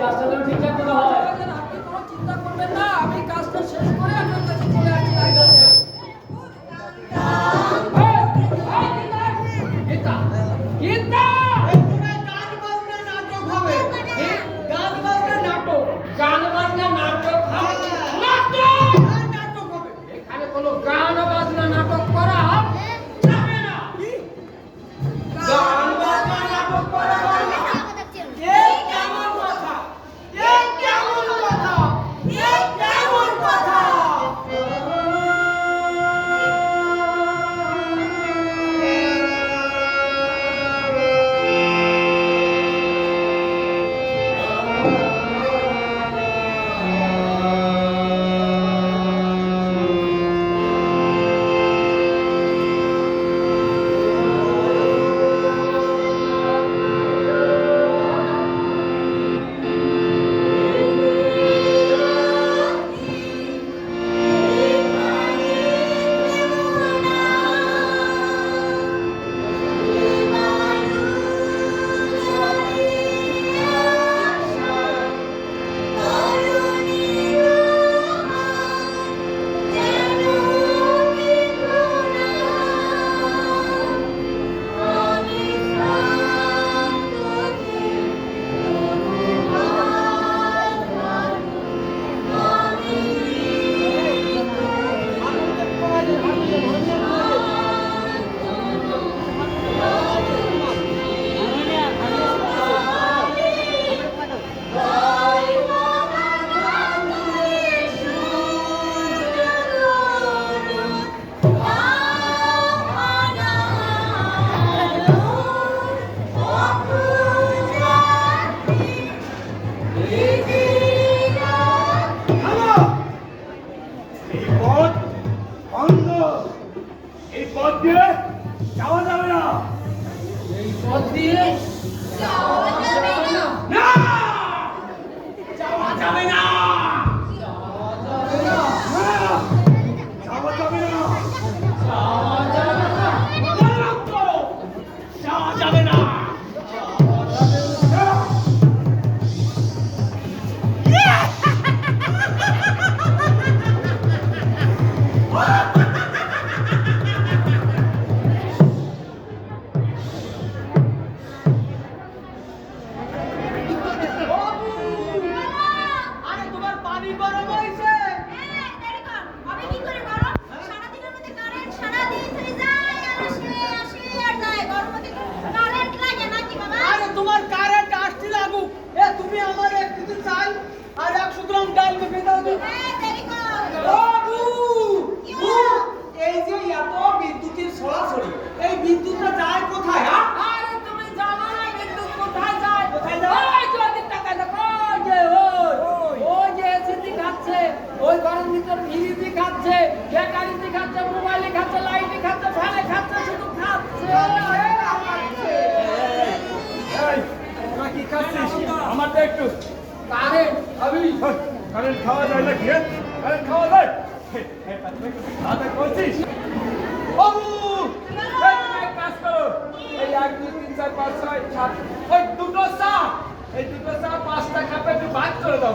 কাজটা যেন ঠিকঠাক মতো হয়। হাতে একটু। কারেন্ট হ্যাঁ, আমি কারেন্ট খাওয়া যায় না খেয়ে হ্যাঁ, কারেন্ট খাওয়া যায়? খাওয়া দাওয়া করছিস? বাবু! কাজ করো। এই এক দুই তিন চার পাঁচ ছয় সাত। ওই দুটো চা। এই দুটো চা পাঁচটা খাপে একটু ভাগ করে দাও।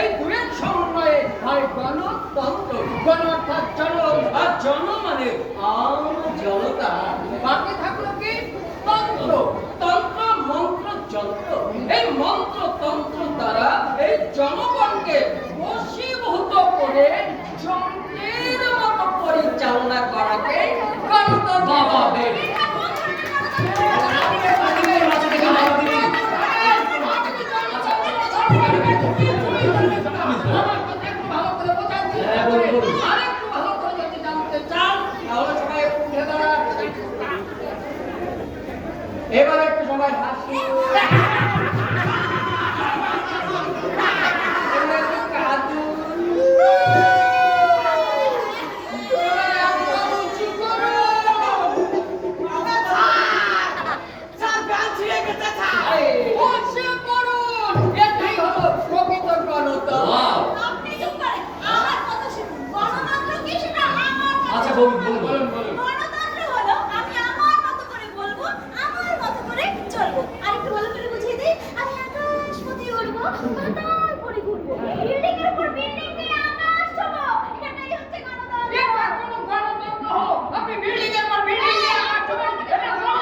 এই দুয়ের সমন্বয়ে হয় গণতন্ত্র গণ অর্থাৎ জন আর জন মানে আম জনতা। এবারে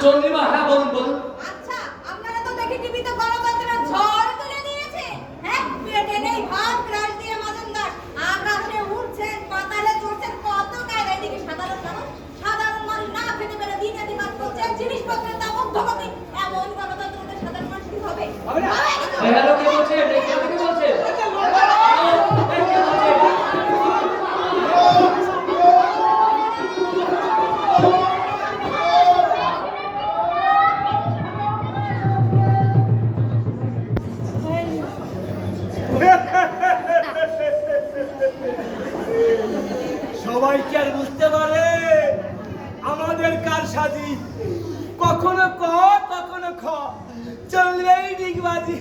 쫄리만 해보는 거는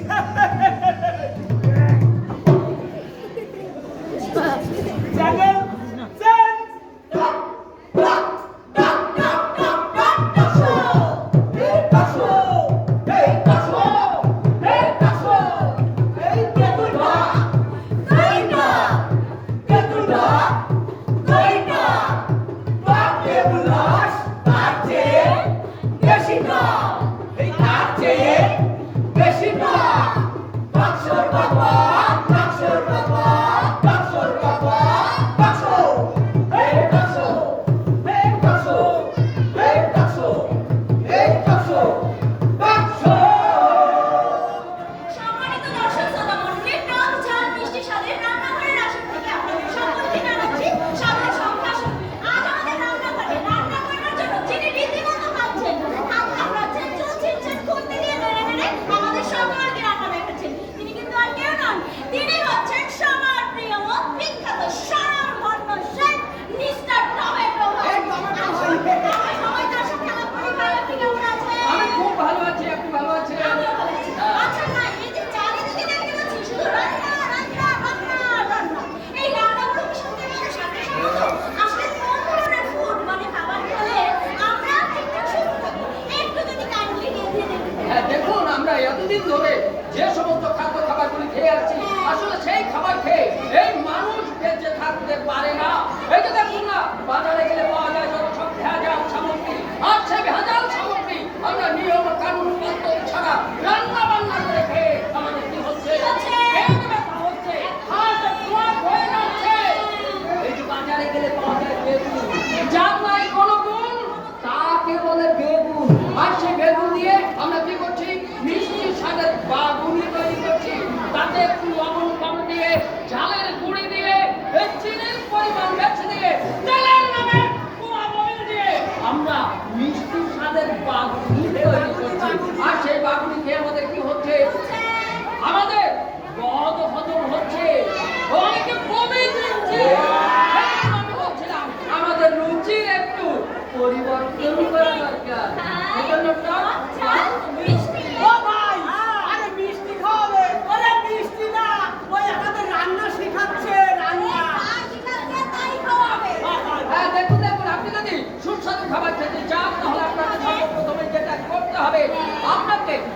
Hey!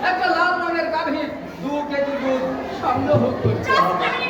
একটা লাল রঙের গাভীর দু কেজি দুধ সংগ্রহ করতে হবে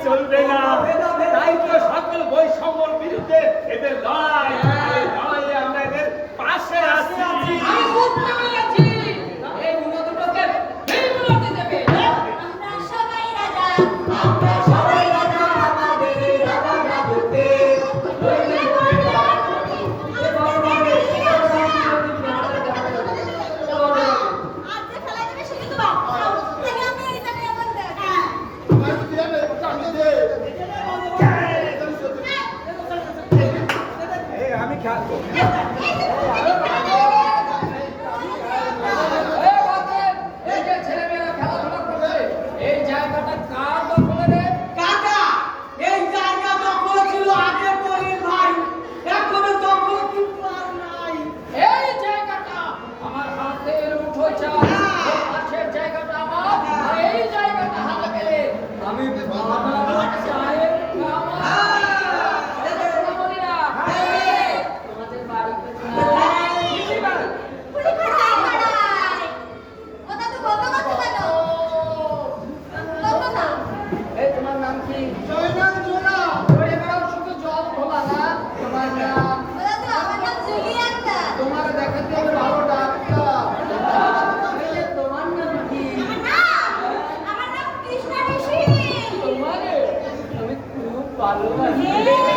চলবে না Yeah.